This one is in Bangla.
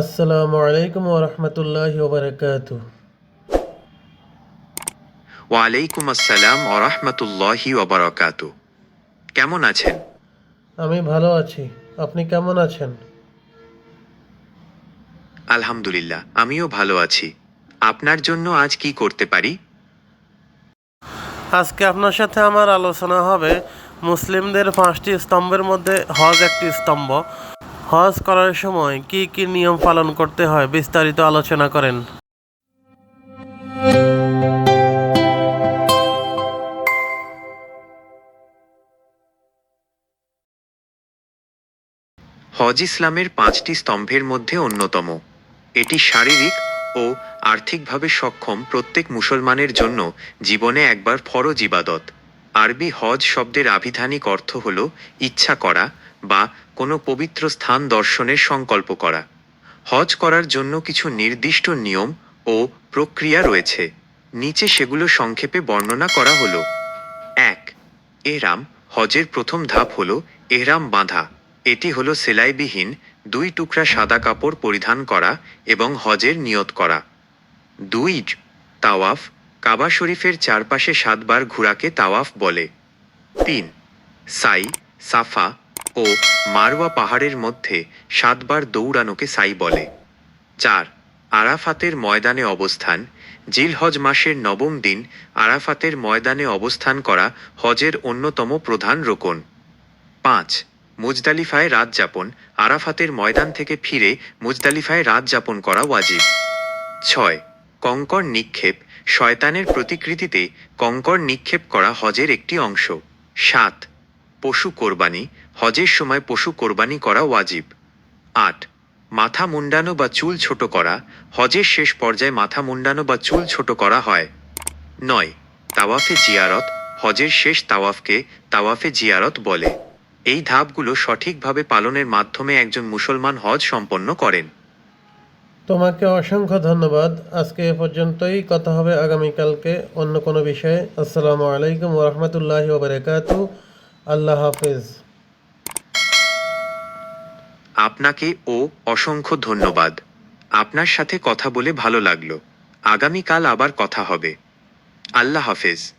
আসসালামু আলাইকুম ওরহমতুল্লাহ ওবরাকাতু ওয়ালাইকুম আসসালাম ওরহমতুল্লাহি ওবরাকাত কেমন আছেন? আমি ভালো আছি। আপনি কেমন আছেন? আলহামদুলিল্লাহ আমিও ভালো আছি। আপনার জন্য আজ কি করতে পারি? আজকে আপনার সাথে আমার আলোচনা হবে মুসলিমদের পাঁচটি স্তম্ভের মধ্যে হজ একটি স্তম্ভ। হজ করার সময় কি কি নিয়ম পালন করতে হয় বিস্তারিত আলোচনা করেন। হজ ইসলামের পাঁচটি স্তম্ভের মধ্যে অন্যতম। এটি শারীরিক ও আর্থিকভাবে সক্ষম প্রত্যেক মুসলমানের জন্য জীবনে একবার ফরজ ইবাদত। আরবি হজ শব্দের আভিধানিক অর্থ হল ইচ্ছা করা বা কোনো পবিত্র স্থান দর্শনের সংকল্প করা। হজ করার জন্য কিছু নির্দিষ্ট নিয়ম ও প্রক্রিয়া রয়েছে। নিচে সেগুলো সংক্ষেপে বর্ণনা করা হলো। এক এরাম হজের প্রথম ধাপ হল এহরাম বাঁধা। এটি হলো সেলাইবিহীন, দুই টুকরা সাদা কাপড় পরিধান করা এবং হজের নিয়ত করা। দুই, তাওয়াফ কাবা শরীফের চারপাশে সাতবার ঘোরাকে তাওয়াফ বলে। তিন, সাই, সাফা ও মারওয়া পাহাড়ের মধ্যে সাতবার দৌড়ানোকে সাই বলে। চার, আরাফাতের ময়দানে অবস্থান। জিলহজ মাসের নবম দিন আরাফাতের ময়দানে অবস্থান করা হজের অন্যতম প্রধান রোকন। পাঁচ, মুজদালিফায় রাত যাপন। আরাফাতের ময়দান থেকে ফিরে মুজদালিফায় রাত যাপন করা ওয়াজিব। ছয়, কঙ্কর নিক্ষেপ। শয়তানের প্রতিকৃতিতে কঙ্কর নিক্ষেপ করা হজের একটি অংশ। সাত পশু কোরবানি, হজের সময় পশু কোরবানি করা ওয়াজিব। আট, মাথা মুন্ডানো বা চুল ছোট করা, হজের শেষ পর্যায়ে মাথা মুন্ডানো বা চুল ছোট করা হয়। নয়, তাওয়াফে জিয়ারত, হজের শেষ তাওয়াফকে তাওয়াফে জিয়ারত বলে। এই ধাপগুলো সঠিকভাবে পালনের মাধ্যমে একজন মুসলমান হজ সম্পন্ন করেন। তোমাকে অসংখ্য ধন্যবাদ। আজকে এ পর্যন্তই। কথা হবে আগামীকালকে অন্য কোনো বিষয়ে। আসসালামু আলাইকুম ওরহমতুল্লাহ ওবরাকাতু আল্লাহ হাফেজ। আপনাকে ও অসংখ্য ধন্যবাদ। আপনার সাথে কথা বলে ভালো লাগল। আগামীকাল আবার কথা হবে। আল্লাহ হাফেজ।